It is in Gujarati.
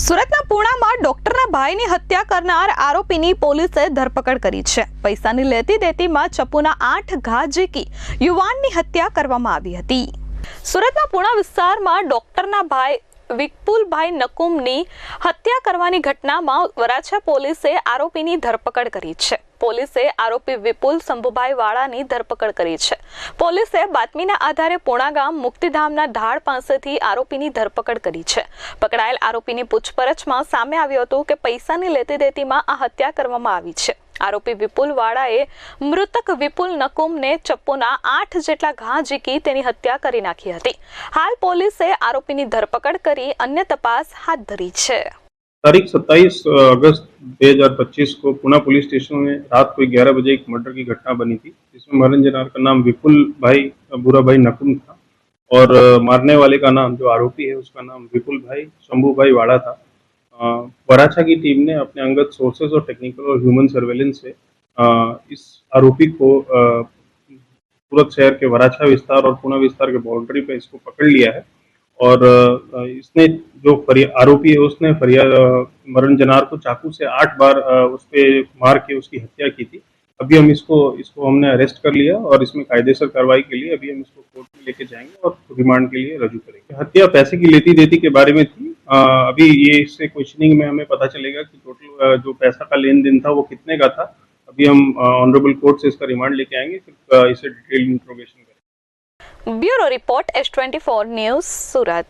સુરતના પુણામાં ડોક્ટરના ભાઈની હત્યા કરનાર આરોપીની પોલીસે ધરપકડ કરી છે પૈસાની લેતી દેતીમાં ચપુના આઠ ઘા ઝીકી યુવાનની હત્યા કરવામાં આવી હતી સુરતના પુણા વિસ્તારમાં ડોક્ટરના ભાઈ વિકપુલભાઈ નકુમની હત્યા કરવાની ઘટનામાં વરાછા પોલીસે આરોપીની ધરપકડ કરી છે પોલીસે આરોપી વિપુલ શંભુભાઈ વાળાની ધરપકડ કરી છે પોલીસે બાતમીના આધારે પૂણા ગામ મુક્તિધામના ઢાળ પાસેથી આરોપીની ધરપકડ કરી છે પકડાયેલ આરોપીની પૂછપરછમાં સામે આવ્યું હતું કે પૈસાની લેતી દેતીમાં આ હત્યા કરવામાં આવી છે आरोपी विपुल वाडाए मृतक विपुल नकुम ने चप्पोना 8 जतला गाजी की તેની હત્યા કરી નાખી હતી હાલ પોલીસે આરોપીની ધરપકડ કરી અન્ય તપાસ હાથ ધરી છે તારીખ 27 ઓગસ્ટ 2025 કો પુના પોલીસ સ્ટેશન મે રાત કો 11:00 બજે મર્ડર કી ઘટના બની થી જિસમે મરણ જનાર કા નામ વિપુલ ભાઈ બુરાભાઈ નકુમ થા ઓર મારને વાલે કા નામ જો આરોપી હે ઉસકા નામ વિપુલ ભાઈ શંભુભાઈ વાડા થા वराछा की टीम ने अपने अंगत सोर्सेज और टेक्निकल और ह्यूमन सर्वेलेंस से इस आरोपी को सूरत शहर के वराछा विस्तार और पुणे विस्तार के बाउंड्री पे इसको पकड़ लिया है और इसने जो आरोपी है उसने फरिया मरण जनार को चाकू से आठ बार उस पर मार के उसकी हत्या की थी अभी हम इसको इसको हमने अरेस्ट कर लिया और इसमें कायदेसर कार्रवाई के लिए अभी हम इसको कोर्ट में लेके जाएंगे और रिमांड के लिए रजू करेंगे हत्या पैसे की लेती देती के बारे में थी अभी ये इससे क्वेश्चनिंग में हमें पता चलेगा कि टोटल जो पैसा का लेन देन था वो कितने का था अभी हम ऑनरेबल कोर्ट से इसका रिमांड लेके आएंगे फिर इसे डिटेल इंट्रोगेशन करेंगे bureau report S twenty four news Surat